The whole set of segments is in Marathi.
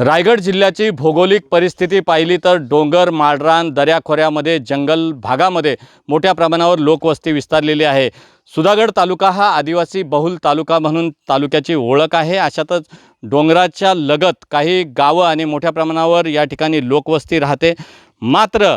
रायगड जिल्ह्याची भौगोलिक परिस्थिती पाहिली तर डोंगर माळरान दऱ्याखोऱ्यामध्ये जंगल भागामध्ये मोठ्या प्रमाणावर लोकवस्ती विस्तारलेली आहे. सुधागड तालुका हा आदिवासी बहुल तालुका म्हणून तालुक्याची ओळख आहे. अशातच डोंगराच्या लगत काही गावं आणि मोठ्या प्रमाणावर या ठिकाणी लोकवस्ती राहते. मात्र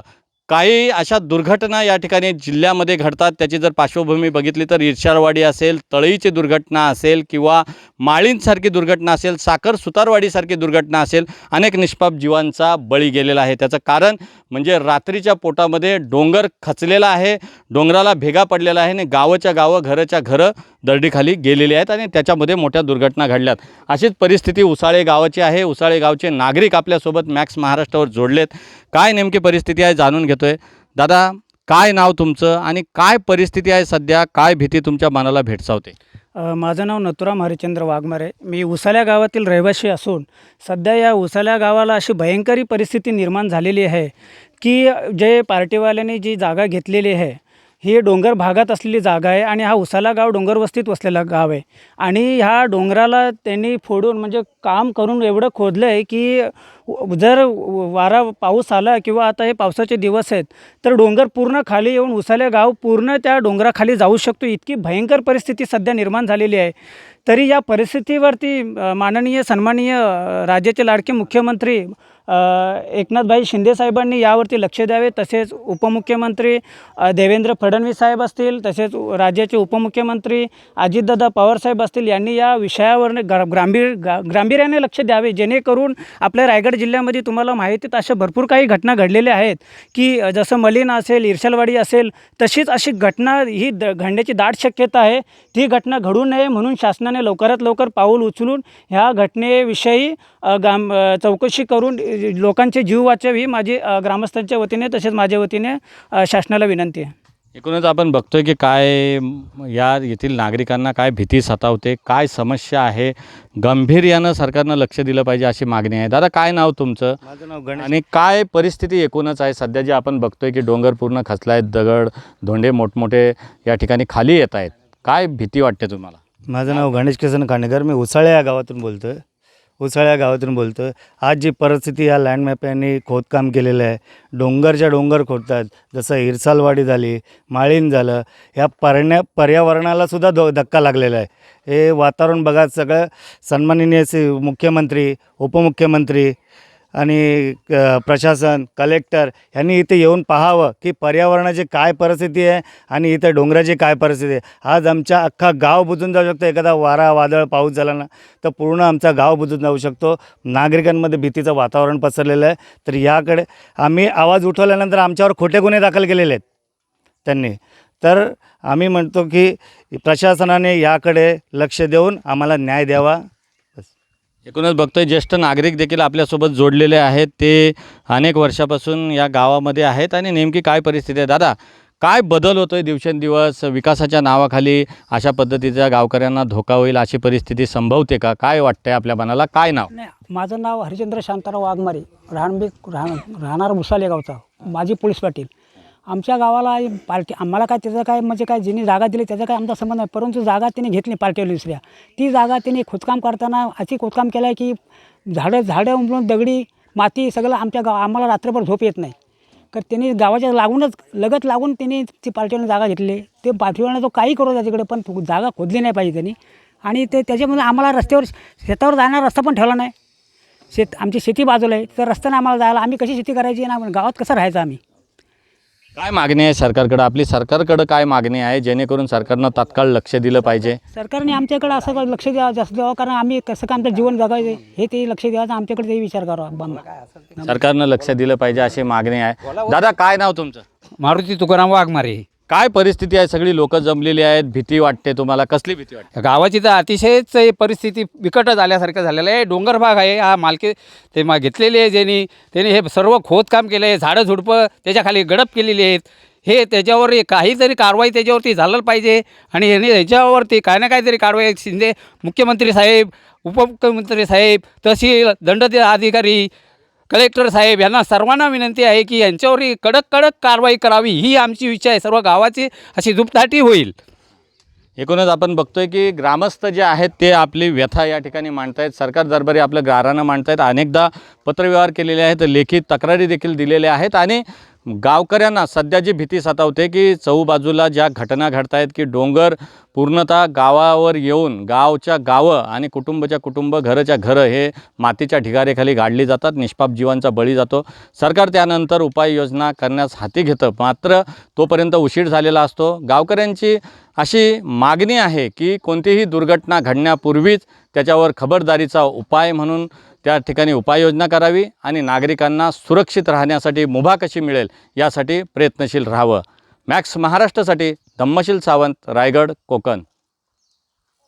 काही अशा दुर्घटना या ठिकाणी जिल्ह्यामध्ये घडतात. त्याची जर पार्श्वभूमी बघितली तर इर्शारवाडी असेल तळईची दुर्घटना असेल किंवा माळींसारखी दुर्घटना असेल साखर सुतारवाडीसारखी दुर्घटना असेल अनेक निष्पाप जीवांचा बळी गेलेला आहे. त्याचं कारण म्हणजे रात्रीच्या पोटामध्ये डोंगर खचलेला आहे डोंगराला भेगा पडलेला आहे आणि गावाच्या गावं घरच्या घरं दरडीखाली गेलेली आहेत आणि त्याच्यामध्ये मोठ्या दुर्घटना घडल्यात. अशीच परिस्थिती उसाळे गावाची आहे. उसाळे गावचे नागरिक आपल्यासोबत मॅक्स महाराष्ट्रावर जोडलेत. काय नेमकी परिस्थिती आहे जाणून घेतोय. दादा काय नाव तुमचं आणि काय परिस्थिती आहे सध्या? काय भीती तुमच्या मनाला भेडसावते? माझं नाव नथुराम हरिचंद्र वाघमारे. मी उसाल्या गावातील रहिवासी असून सध्या या उसाल्या गावाला अशी भयंकरी परिस्थिती निर्माण झालेली आहे की जे पार्टीवाल्यांनी जी जागा घेतलेली आहे ही डोंगर भागात असलेली जागा आहे आणि हा उसाला गाव डोंगर वस्तीत वसलेला गाव आहे. आणि ह्या डोंगराला त्यांनी फोडून म्हणजे काम करून एवढं खोदलं आहे की जर वारा पाऊस आला किंवा आता हे पावसाचे दिवस आहेत तर डोंगर पूर्ण खाली येऊन उसाले गाव पूर्ण त्या डोंगराखाली जाऊ शकतो. इतकी भयंकर परिस्थिती सध्या निर्माण झालेली आहे. तरी या परिस्थितीवरती माननीय सन्माननीय राज्याचे लाडके मुख्यमंत्री एकनाथभाई शिंदेसाहेबांनी यावरती लक्ष द्यावे. तसेच उपमुख्यमंत्री देवेंद्र फडणवीस साहेब असतील तसेच राज्याचे उपमुख्यमंत्री अजितदादा पवारसाहेब असतील यांनी या विषयावर ग्रा ग्रांभीर गा गांभीर्याने लक्ष द्यावे. जेणेकरून आपल्या रायगड जिल्ह्यामध्ये तुम्हाला माहितीत अशा भरपूर काही घटना घडलेल्या आहेत की जसं मलिन असेल इर्शलवाडी असेल तशीच अशी घटना ही द घडण्याची दाट शक्यता आहे. ती घटना घडू नये म्हणून शासनाने लवकरात लवकर पाऊल उचलून ह्या घटनेविषयी गाम चौकशी करून लोकांचे जीव वाचावी ही माझी ग्रामस्थांच्या वतीने तसेच माझ्या वतीने शासनाला विनंती आहे. एकूणच आपण बघतोय की काय या येथील नागरिकांना काय भीती सतावते काय समस्या आहे गांभीर्यानं सरकारनं लक्ष दिलं पाहिजे अशी मागणी आहे. दादा काय नाव तुमचं? माझं नाव गणेश. आणि काय परिस्थिती एकूणच आहे? सध्या जे आपण बघतोय की डोंगर पूर्ण खचला आहेत दगड धोंडे मोठमोठे या ठिकाणी खाली येत आहेत काय भीती वाटते तुम्हाला? माझं नाव गणेश किसन खांडेकर. मी उसाळे या गावातून बोलतो आहे उसाळे या गावातून बोलतो आहे आज जी परिस्थिती या लँडमॅप यांनी खोदकाम केलेलं आहे डोंगरच्या डोंगर खोदतात जसं इरसालवाडी झाली माळीन झालं ह्या पर्ण्या पर्यावरणाला सुद्धा दो धक्का लागलेला आहे. हे वातावरण बघा सगळं सन्माननीय मुख्यमंत्री उपमुख्यमंत्री आणि क- प्रशासन कलेक्टर यांनी इथे येऊन पाहावं की पर्यावरणाची काय परिस्थिती आहे आणि इथं डोंगराची काय परिस्थिती आहे. आज आमच्या अख्खा गाव बुजून जाऊ शकतो. एखादा वारा वादळ पाऊस झाला ना तर पूर्ण आमचा गाव बुजून जाऊ शकतो. नागरिकांमध्ये भीतीचं वातावरण पसरलेलं आहे. तर याकडे आम्ही आवाज उठवल्यानंतर आमच्यावर खोटे गुन्हे दाखल केलेले आहेत त्यांनी. तर आम्ही म्हणतो की प्रशासनाने याकडे लक्ष देऊन आम्हाला न्याय द्यावा. एकूणच बघतोय ज्येष्ठ नागरिक देखील आपल्यासोबत जोडलेले आहेत. ते अनेक वर्षापासून या गावामध्ये आहेत आणि नेमकी काय परिस्थिती आहे? दादा काय बदल होतोय दिवसेंदिवस? विकासाच्या नावाखाली अशा पद्धतीचा गावकऱ्यांना धोका होईल अशी परिस्थिती संभवते का? काय वाटतंय आपल्या मनाला? काय नाव? नाही माझं नाव हरिचंद्र शांताराव वाघमारे राहणबी राहणार मुसाले गावचा माजी पोलीस पाटील. आमच्या गावाला पार्टी आम्हाला काय त्याचं काय म्हणजे काय ज्यांनी जागा दिली त्याचा काय आमचा संबंध नाही. परंतु जागा त्यांनी घेतली पार्टीवाली दुसऱ्या. ती जागा त्यांनी खोदकाम करताना अशी खोदकाम केलं आहे की झाडं झाडं उमलून दगडी माती सगळं आमच्या गाव आम्हाला रात्रभर झोप येत नाही. तर त्यांनी गावाच्या लागूनच लगत लागून त्यांनी ती पार्टीवाल्याने जागा घेतली. ते पार्टीवाल्याने तो काही करू त्याच्याकडे पण जागा खोदली नाही पाहिजे त्यांनी. आणि ते त्याच्यामध्ये आम्हाला रस्त्यावर शेतावर जाणारा रस्ता पण ठेवला नाही. शेत आमची शेती बाजूला आहे. तर रस्त्याने आम्हाला जायला आम्ही कशी शेती करायची ना गावात कसं राहायचं आम्ही? काय मागणी आहे सरकारकडं? आपली सरकारकडं काय मागणी आहे? जेणेकरून सरकारनं तात्काळ लक्ष दिलं पाहिजे. सरकारने आमच्याकडे असं काही लक्ष द्यावं जास्त द्यावं कारण आम्ही कसं काय आमचं जीवन जगायचं हे ते लक्ष द्यावं आमच्याकडे ते विचार करावा बंद. सरकारनं लक्ष दिलं पाहिजे अशी मागणी आहे. दादा काय नाव तुमचं? मारुती तुकाराम वाघमारे. काय परिस्थिती आहे? सगळी लोक जमलेली आहेत. भीती वाटते तुम्हाला. कसली भीती वाटते? गावाची तर अतिशयच परिस्थिती बिकट झाल्यासारखं झालेलं आहे. डोंगर भाग आहे. हा मालकी ते मा घेतलेले आहे ज्यांनी. त्यांनी हे सर्व खोदकाम केलं आहे. झाडं झुडपं त्याच्याखाली गडप केलेली आहेत. हे त्याच्यावर काहीतरी कारवाई त्याच्यावरती झालं पाहिजे आणि यांनी ह्याच्यावरती काय ना काहीतरी कारवाई शिंदे मुख्यमंत्री साहेब उपमुख्यमंत्री साहेब तहसील दंड अधिकारी कलेक्टर साहेब यांना सर्वांना विनंती आहे की यांच्यावरही कडक कडक कारवाई करावी. ही आमची इच्छा आहे. सर्व गावाची अशी दुपदाटी होईल. एकूणच आपण बघतोय की ग्रामस्थ जे आहेत ते आपली व्यथा या ठिकाणी मांडतायत. सरकार दरबारी आपलं गारानं मांडतायत. अनेकदा पत्रव्यवहार केलेले आहेत. लेखी तक्रारी देखील दिलेल्या आहेत. आणि गावकऱ्यांना सध्या जी भीती सतावते की चहूबाजूला ज्या घटना घडत आहेत की डोंगर पूर्णतः गावावर येऊन गावच्या गावं आणि कुटुंबच्या कुटुंब घरच्या घरं हे मातीच्या ढिगारेखाली गाडली जातात निष्पाप जीवांचा बळी जातो. सरकार त्यानंतर उपाययोजना करण्यास हाती घेतं. मात्र तोपर्यंत उशीर झालेला असतो. गावकऱ्यांची अशी मागणी आहे की कोणतीही दुर्घटना घडण्यापूर्वीच त्याच्यावर खबरदारीचा उपाय म्हणून त्या ठिकाणी उपाययोजना करावी आणि नागरिकांना सुरक्षित राहण्यासाठी मुभा कशी मिळेल यासाठी प्रयत्नशील राहावं. मॅक्स महाराष्ट्रासाठी धम्मशील सावंत रायगड कोकण.